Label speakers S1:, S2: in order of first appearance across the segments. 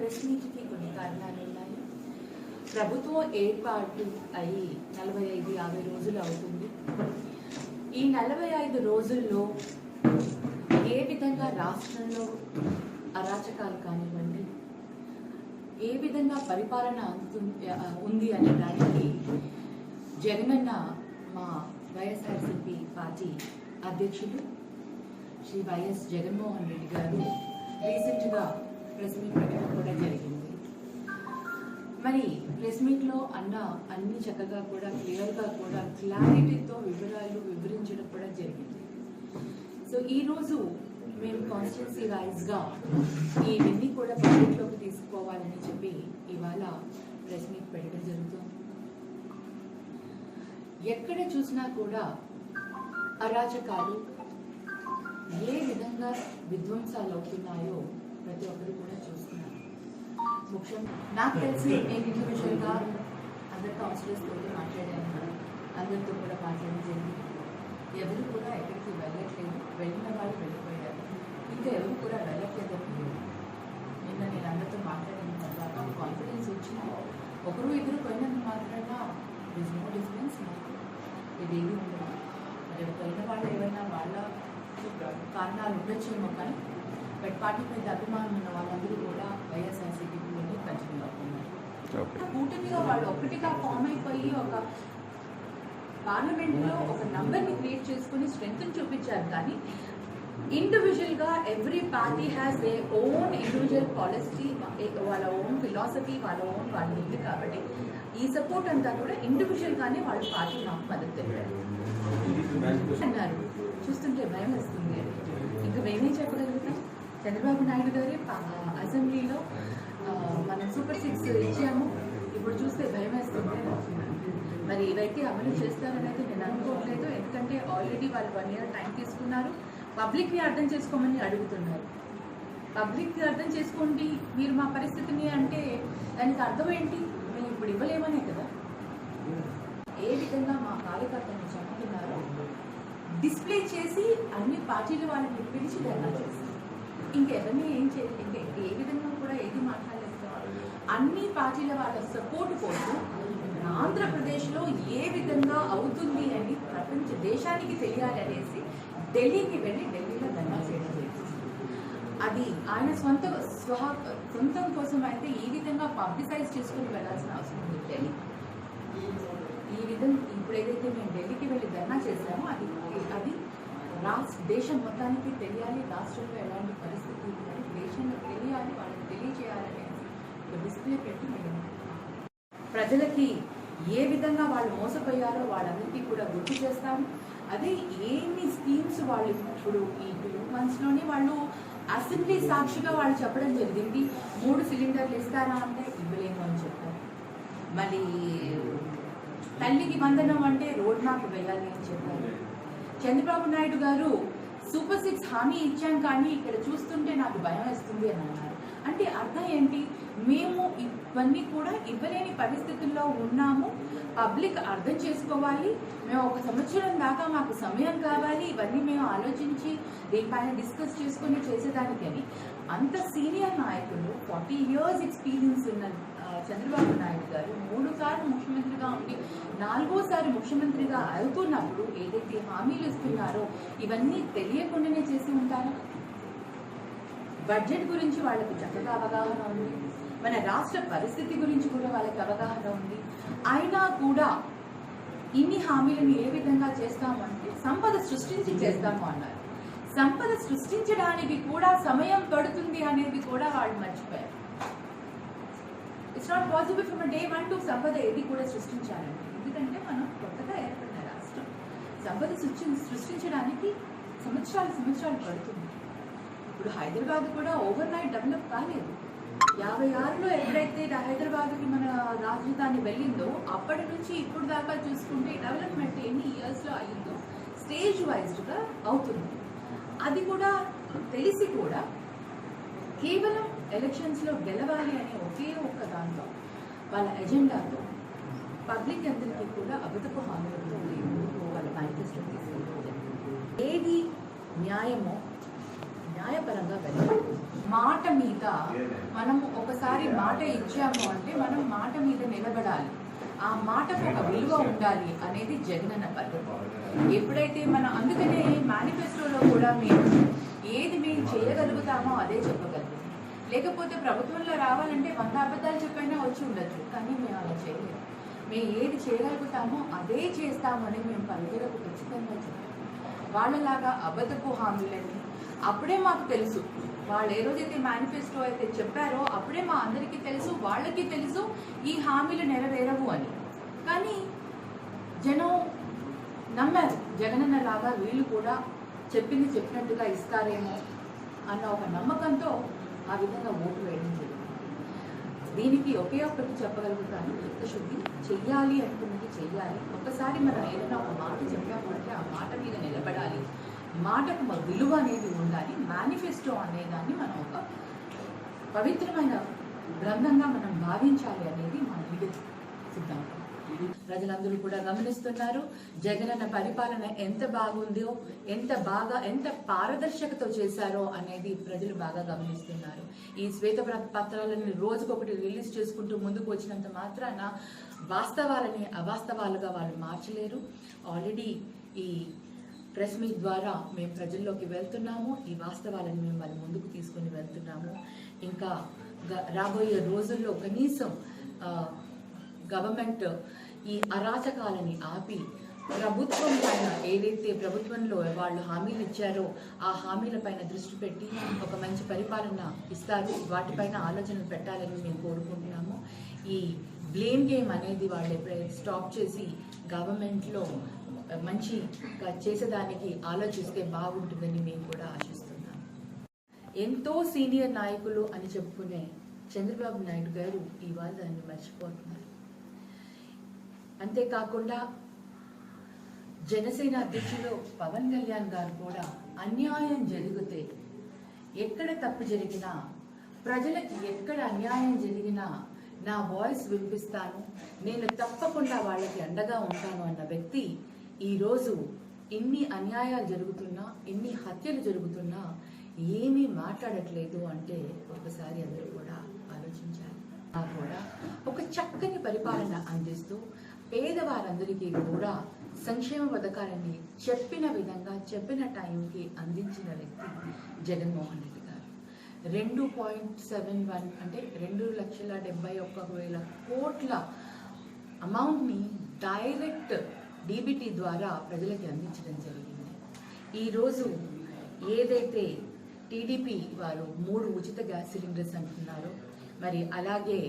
S1: Press మీట్కి కొన్ని కారణాలు ఉన్నాయి ప్రభుత్వం ఏర్పాటు అయి నలభై ఐదు యాభై రోజులు అవుతుంది. ఈ నలభై ఐదు రోజుల్లో ఏ విధంగా రాష్ట్రంలో అరాచకాలు కానివ్వండి ఏ విధంగా పరిపాలన ఉంది అనే దానికి జగనన్న మా వైఎస్ఆర్సీపీ పార్టీ అధ్యక్షుడు శ్రీ వైఎస్ జగన్మోహన్ రెడ్డి గారు రీసెంట్గా ప్రెస్ మీట్ పెట్టడం కూడా జరిగింది. మరి ప్రెస్ మీట్లో అన్న అన్ని చక్కగా కూడా క్లియర్గా కూడా క్లారిటీతో వివరాలు వివరించడం కూడా జరిగింది. సో ఈరోజు మేము కాన్స్టిట్యున్సీ వైజ్గా ఇవన్నీ కూడా పబ్లిక్లోకి తీసుకోవాలని చెప్పి ఇవాళ ప్రెస్ మీట్ పెట్టడం జరుగుతుంది. ఎక్కడ చూసినా కూడా అరాచకాలు ఏ విధంగా విధ్వంసాలు అవుతున్నాయో ప్రతి ఒక్కరు కూడా చూస్తున్నారు. ముఖ్యం నాకు తెలిసి నేను ఇండివిజువల్గా అందరు కౌన్సిలర్స్ తోటి మాట్లాడాను అందరితో కూడా మాట్లాడడం జరిగింది. ఎవరు కూడా ఎక్కడికి వెళ్ళట్లేదు. వెళ్ళిన వాళ్ళు వెళ్ళిపోయారు. ఇంకా ఎవరు కూడా వెళ్ళట్లేదని నిన్న నేను అందరితో మాట్లాడిన తర్వాత కాన్ఫిడెన్స్ వచ్చిన ఒకరు ఇద్దరు పోయినంత మాత్రాన దిస్ నో డిఫరెన్స్ నాకు. ఇదేమి ఉండదు. మరి పోయిన వాళ్ళు ఏమైనా వాళ్ళ కారణాలు ఉండొచ్చేమో కానీ బట్ పార్టీ మీద అభిమానం ఉన్న వాళ్ళందరూ కూడా వైఎస్ఆర్సీపీలోనే కంటిన్యూ అవుతున్నారు
S2: ఓకే.
S1: కూటమిగా వాళ్ళు ఒకటిగా ఫామ్ అయిపోయి ఒక పార్లమెంట్లో ఒక నంబర్ని క్రియేట్ చేసుకుని స్ట్రెంగ్త్ చూపించారు. కానీ ఇండివిజువల్గా every party has they own individual policy వాళ్ళ ఓన్ ఫిలాసఫీ వాళ్ళ ఓన్ వాళ్ళు ఉంది కాబట్టి ఈ సపోర్ట్ అంతా కూడా ఇండివిజువల్ గానే వాళ్ళ పార్టీ నాకు మద్దతు తెలిపారు. అన్నారు. చూస్తుంటే భయం వస్తుంది. ఇంకా మేమే చెప్పగలుగుతాం చంద్రబాబు నాయుడు గారి అసెంబ్లీలో మనం సూపర్ సిక్స్ ఇచ్చాము. ఇప్పుడు చూస్తే భయం వేస్తుంది. మరి ఇవైతే అమలు చేస్తారని అయితే నేను అనుకోవట్లేదు. ఎందుకంటే ఆల్రెడీ వాళ్ళు వన్ ఇయర్ టైం తీసుకున్నారు. పబ్లిక్ని అర్థం చేసుకోమని అడుగుతున్నారు. పబ్లిక్ అర్థం చేసుకోండి. మీరు మా పరిస్థితిని అంటే దానికి అర్థం ఏంటి? మేము ఇప్పుడు ఇవ్వలేమనే కదా? ఏ విధంగా మా కార్యకర్తలను చంపుతున్నారో డిస్ప్లే చేసి అన్ని పార్టీల వాళ్ళని పిలిచి ధర్నా చేస్తారు. ఇంకెవరిని ఏం చేయలేదు ఇంకా ఏ విధంగా కూడా ఏది మాట్లాడలేదు అన్ని పార్టీల వాళ్ళ సపోర్ట్ కోసం ఆంధ్రప్రదేశ్లో ఏ విధంగా అవుతుంది అని ప్రపంచ దేశానికి తెలియాలి అనేసి ఢిల్లీకి వెళ్ళి ఢిల్లీలో ధర్నా చేయడం అది ఆయన సొంత స్వహ సొంతం కోసం అయితే ఈ విధంగా పబ్లిసైజ్ చేసుకుని వెళ్ళాల్సిన అవసరం ఉంది ఢిల్లీ. ఈ విధంగా ఇప్పుడు ఏదైతే మేము ఢిల్లీకి వెళ్ళి ధర్నా చేశామో అది అది రాష్ట్ర దేశం మొత్తానికి తెలియాలి రాష్ట్రంలో ఎలాంటి పరిస్థితి ఉందని దేశంలో తెలియాలి వాళ్ళకి తెలియజేయాలని ఒక డిస్ప్లే పెట్టి మేము ప్రజలకి ఏ విధంగా వాళ్ళు మోసపోయారో వాళ్ళందరికీ కూడా గుర్తు చేస్తాం అదే ఏమి స్కీమ్స్ వాళ్ళు ఇప్పుడు ఈ టూ మంత్స్లోనే వాళ్ళు అసెంబ్లీ సాక్షిగా వాళ్ళు చెప్పడం జరిగింది. మూడు సిలిండర్లు ఇస్తారా అంటే ఇవ్వలేము అని చెప్పారు. మళ్ళీ తల్లికి వందనం అంటే రోడ్ మ్యాప్ వెళ్ళాలి అని చెప్పారు. చంద్రబాబు నాయుడు గారు సూపర్ సిక్స్ హామీ ఇచ్చాం కానీ ఇక్కడ చూస్తుంటే నాకు భయం వేస్తుంది అని అన్నారు. అంటే అర్థం ఏంటి? మేము ఇవన్నీ కూడా ఇవ్వలేని పరిస్థితుల్లో ఉన్నాము. పబ్లిక్ అర్థం చేసుకోవాలి. మేము ఒక సంవత్సరం దాకా మాకు సమయం కావాలి. ఇవన్నీ మేము ఆలోచించి దీనిపైన డిస్కస్ చేసుకొని చేసేదానికని అంత సీనియర్ నాయకులు ఫార్టీ ఇయర్స్ ఎక్స్పీరియన్స్ ఉన్న చంద్రబాబు నాయుడు గారు మూడు సార్లు ముఖ్యమంత్రిగా ఉండి నాలుగోసారి ముఖ్యమంత్రిగా అవుతున్నప్పుడు ఏదైతే హామీలు ఇస్తున్నారో ఇవన్నీ తెలియకుండానే చేసి ఉంటారా? బడ్జెట్ గురించి వాళ్ళకు చక్కగా అవగాహన ఉంది. మన రాష్ట్ర పరిస్థితి గురించి కూడా వాళ్ళకి అవగాహన ఉంది. అయినా కూడా ఇన్ని హామీలను ఏ విధంగా చేస్తాము అంటే సంపద సృష్టించి చేస్తాము అన్నారు. సంపద సృష్టించడానికి కూడా సమయం పడుతుంది అనేది కూడా వాళ్ళు మర్చిపోయారు. It's not possible from day one to సంపద ఏది కూడా సృష్టించాలండి ఎందుకంటే మనం కొత్తగా ఏర్పడిన రాష్ట్రం. సంపద సృష్టి సృష్టించడానికి సంవత్సరాలు సంవత్సరాలు పడుతుంది. ఇప్పుడు హైదరాబాద్ కూడా ఓవర్ నైట్ డెవలప్ కాలేదు. యాభై ఆరులో ఎప్పుడైతే హైదరాబాద్కి మన రాజధాని వెళ్ళిందో అప్పటి నుంచి ఇప్పుడు దాకా చూసుకుంటే డెవలప్మెంట్ ఎన్ని ఇయర్స్లో అయ్యిందో స్టేజ్ వైజ్గా అవుతుంది. అది కూడా తెలిసి కూడా కేవలం ఎలక్షన్స్లో గెలవాలి అనే ఒకే ఒక్క దాంతో వాళ్ళ ఎజెండాతో పబ్లిక్ అందరికీ కూడా అబద్ధపు హామీలతో వాళ్ళ మేనిఫెస్టో తీసుకుంటుంది ఏది న్యాయమో న్యాయపరంగా వెళ్ళాలి మాట మీద మనం ఒకసారి మాట ఇచ్చాము అంటే మనం మాట మీద నిలబడాలి. ఆ మాటకు ఒక విలువ ఉండాలి అనేది జగనన్న పద్ధతి. ఎప్పుడైతే మనం అందుకనే మేనిఫెస్టోలో కూడా మేము ఏది మేము చేయగలుగుతామో అదే చెప్పగలం. లేకపోతే ప్రభుత్వంలో రావాలంటే వంద అబద్ధాలు చెప్పైనా వచ్చి ఉండొచ్చు. కానీ మేము అలా చేయలేము. మేము ఏది చేయగలుగుతామో అదే చేస్తామని మేము పలువురకు ఖచ్చితంగా చెప్పాము వాళ్ళలాగా అబద్ధపు హామీలని అప్పుడే మాకు తెలుసు. వాళ్ళు ఏ రోజైతే మేనిఫెస్టో అయితే చెప్పారో అప్పుడే మా అందరికీ తెలుసు వాళ్ళకి తెలుసు ఈ హామీలు నెరవేరవు అని. కానీ జనం నమ్మారు. జగనన్న లాగా వీళ్ళు కూడా చెప్పింది చెప్పినట్టుగా ఇస్తారేమో అన్న ఒక నమ్మకంతో ఆ విధంగా ఓటు వేయడం జరిగింది దీనికి ఒకే ఒక్కటి చెప్పగలుగుతాను చిత్తశుద్ధి చెయ్యాలి అనుకున్నది చెయ్యాలి. ఒకసారి మనం ఏదైనా ఒక మాట చెప్పామంటే ఆ మాట మీద నిలబడాలి. మాటకు మా విలువ అనేది ఉండాలి. మేనిఫెస్టో అనేదాన్ని మనం ఒక పవిత్రమైన గ్రంథంగా మనం భావించాలి అనేది మన లీడర్ సిద్ధాంతం. ప్రజలందరూ కూడా గమనిస్తున్నారు. జగనన్న పరిపాలన ఎంత బాగుందో ఎంత బాగా ఎంత పారదర్శకతో చేశారో అనేది ప్రజలు బాగా గమనిస్తున్నారు. ఈ శ్వేత పత్రాలను రోజుకొకటి రిలీజ్ చేసుకుంటూ ముందుకు వచ్చినంత మాత్రాన వాస్తవాలని అవాస్తవాలుగా వాళ్ళు మార్చలేరు. ఆల్రెడీ ఈ ప్రెస్ మీట్ ద్వారా మేము ప్రజల్లోకి వెళ్తున్నాము. ఈ వాస్తవాలను మేము వాళ్ళ ముందుకు తీసుకొని వెళ్తున్నాము. ఇంకా రాబోయే రోజుల్లో కనీసం గవర్నమెంట్ ఈ అరాచకాలని ఆపి ప్రభుత్వం పైన ఏదైతే ప్రభుత్వంలో వాళ్ళు హామీలు ఇచ్చారో ఆ హామీల పైన దృష్టి పెట్టి ఒక మంచి పరిపాలన ఇస్తారు. వాటిపైన ఆలోచనలు పెట్టాలని మేము కోరుకుంటున్నాము. ఈ బ్లేమ్ గేమ్ అనేది వాళ్ళు ఎప్పుడైతే స్టాప్ చేసి గవర్నమెంట్లో మంచి చేసేదానికి ఆలోచిస్తే బాగుంటుందని మేము కూడా ఆశిస్తున్నాం. ఎంతో సీనియర్ నాయకులు అని చెప్పుకునే చంద్రబాబు నాయుడు గారు ఇవాళ దాన్ని మర్చిపోతున్నారు. అంతేకాకుండా జనసేన అధ్యక్షుడు పవన్ కళ్యాణ్ గారు కూడా అన్యాయం జరిగితే ఎక్కడ తప్పు జరిగినా ప్రజలకి ఎక్కడ అన్యాయం జరిగినా నా వాయిస్ వినిపిస్తాను. నేను తప్పకుండా వాళ్ళకి అండగా ఉంటాను అన్న వ్యక్తి ఈరోజు ఇన్ని అన్యాయాలు జరుగుతున్నా ఇన్ని హత్యలు జరుగుతున్నా ఏమీ మాట్లాడట్లేదు అంటే ఒకసారి అందరూ కూడా ఆలోచించాలి. ఆ కూడా ఒక చక్కని పరిపాలన అందిస్తూ పేదవారందరికీ కూడా సంక్షేమ పథకాలని చెప్పిన విధంగా చెప్పిన టైంకి అందించిన వ్యక్తి జగన్మోహన్ రెడ్డి గారు. రెండు పాయింట్ సెవెన్ వన్ అంటే రెండు లక్షల డెబ్బై ఒక్క వేల కోట్ల అమౌంట్ని డైరెక్ట్ డీబీటీ ద్వారా ప్రజలకి అందించడం జరిగింది. ఈరోజు ఏదైతే టీడీపీ వారు మూడు ఉచిత గ్యాస్ సిలిండర్స్ అంటున్నారో మరి అలాగే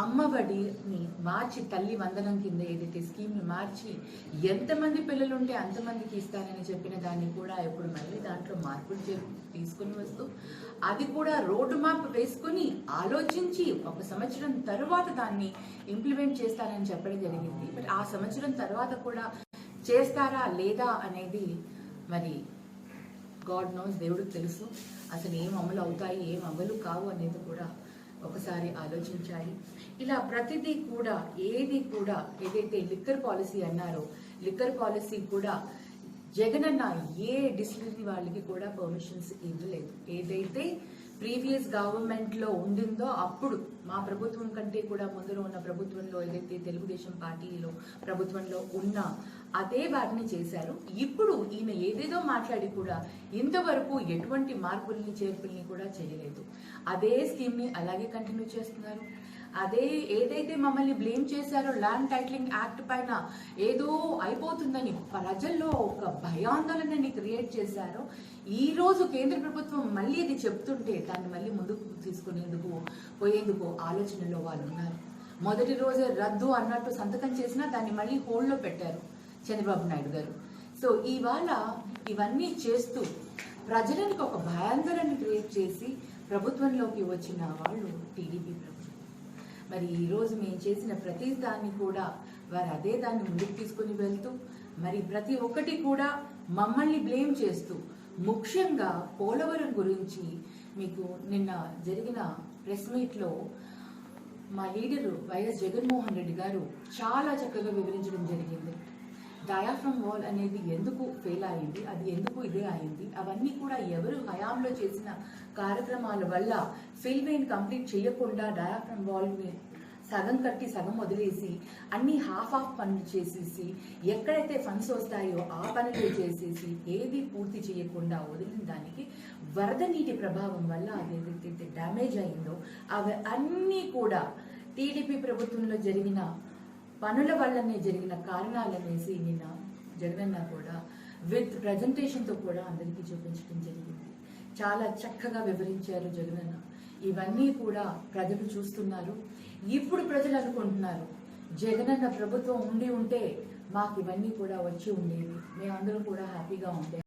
S1: అమ్మఒడిని మార్చి తల్లి వందనం కింద ఏదైతే స్కీమ్ని మార్చి ఎంతమంది పిల్లలు ఉంటే అంతమందికి ఇస్తానని చెప్పిన దాన్ని కూడా ఇప్పుడు మళ్ళీ దాంట్లో మార్పులు చే- తీసుకుని వస్తూ అది కూడా రోడ్డు మ్యాప్ వేసుకుని ఆలోచించి ఒక సంవత్సరం తర్వాత దాన్ని ఇంప్లిమెంట్ చేస్తానని చెప్పడం జరిగింది. బట్ ఆ సంవత్సరం తర్వాత కూడా చేస్తారా లేదా అనేది మరి గాడ్ నోస్ దేవుడికి తెలుసు. అసలు ఏం అమలు అవుతాయి ఏం అమలు కావు అనేది కూడా ఒకసారి ఆలోచించాలి. ఇలా ప్రతిదీ కూడా ఏది కూడా ఏదైతే లిక్కర్ పాలసీ అన్నారో లిక్కర్ పాలసీ కూడా జగనన్న ఏ డిస్టిలరీ వాళ్ళకి కూడా పర్మిషన్స్ ఇవ్వలేదు. ఏదైతే ప్రీవియస్ గవర్నమెంట్లో ఉండిందో అప్పుడు మా ప్రభుత్వం కంటే కూడా ముందర ఉన్న ప్రభుత్వంలో ఏదైతే తెలుగుదేశం పార్టీలో ప్రభుత్వంలో ఉన్న అదే వాటిని చేశారు. ఇప్పుడు ఈయన ఏదేదో మాట్లాడి కూడా ఇంతవరకు ఎటువంటి మార్పుల్ని చేర్పుల్ని కూడా చేయలేదు. అదే స్కీమ్ని అలాగే కంటిన్యూ చేస్తున్నారు. అదే ఏదైతే మమ్మల్ని బ్లేమ్ చేశారో ల్యాండ్ టైటిలింగ్ యాక్ట్ పైన ఏదో అయిపోతుందని ప్రజల్లో ఒక భయాందోళనని క్రియేట్ చేశారో. ఈ రోజు కేంద్ర ప్రభుత్వం మళ్ళీ ఇది చెప్తుంటే దాన్ని మళ్ళీ ముందుకు తీసుకునేందుకు పోయేందుకు ఆలోచనలో వాళ్ళు ఉన్నారు. మొదటి రోజే రద్దు అన్నట్టు సంతకం చేసినా దాన్ని మళ్ళీ హోల్డ్లో పెట్టారు. చంద్రబాబు నాయుడు గారు. సో ఇవాళ ఇవన్నీ చేస్తూ ప్రజలకు ఒక భయాందోళన క్రియేట్ చేసి ప్రభుత్వంలోకి వచ్చిన వాళ్ళు టీడీపీ ప్రభుత్వం. మరి ఈరోజు మేము చేసిన ప్రతి దాన్ని కూడా వారు అదే దాన్ని ముందుకు తీసుకుని వెళ్తూ మరి ప్రతి ఒక్కటి కూడా మమ్మల్ని బ్లేమ్ చేస్తూ ముఖ్యంగా పోలవరం గురించి మీకు నిన్న జరిగిన ప్రెస్ మీట్లో మా లీడరు వైఎస్ జగన్మోహన్ రెడ్డి గారు చాలా చక్కగా వివరించడం జరిగింది. డయాఫ్రమ్ వాల్ అనేది ఎందుకు ఫెయిల్ అయింది? అది ఎందుకు ఇదే అయింది? అవన్నీ కూడా ఎవరు హయాంలో చేసిన కార్యక్రమాల వల్ల ఫిల్ వెయిన్ కంప్లీట్ చేయకుండా డయాఫ్రమ్ వాల్ని సగం కట్టి సగం వదిలేసి అన్ని హాఫ్ ఆఫ్ పనులు చేసేసి ఎక్కడైతే ఫండ్స్ వస్తాయో ఆ పనులు చేసేసి ఏది పూర్తి చేయకుండా వదిలిన దానికి వరద నీటి ప్రభావం వల్ల అది ఏదైతే డ్యామేజ్ అయిందో అవి అన్నీ కూడా టీడీపీ ప్రభుత్వంలో జరిగిన పనుల వల్లనే జరిగిన కారణాలనేసి నిన్న జగనన్న కూడా విత్ ప్రజెంటేషన్తో కూడా అందరికీ చూపించడం జరిగింది. చాలా చక్కగా వివరించారు జగనన్న. ఇవన్నీ కూడా ప్రజలు చూస్తున్నారు. ఇప్పుడు ప్రజలు అనుకుంటున్నారు జగనన్న ప్రభుత్వం ఉండి ఉంటే మాకు ఇవన్నీ కూడా వచ్చి ఉండేవి. మేమందరం కూడా హ్యాపీగా ఉండే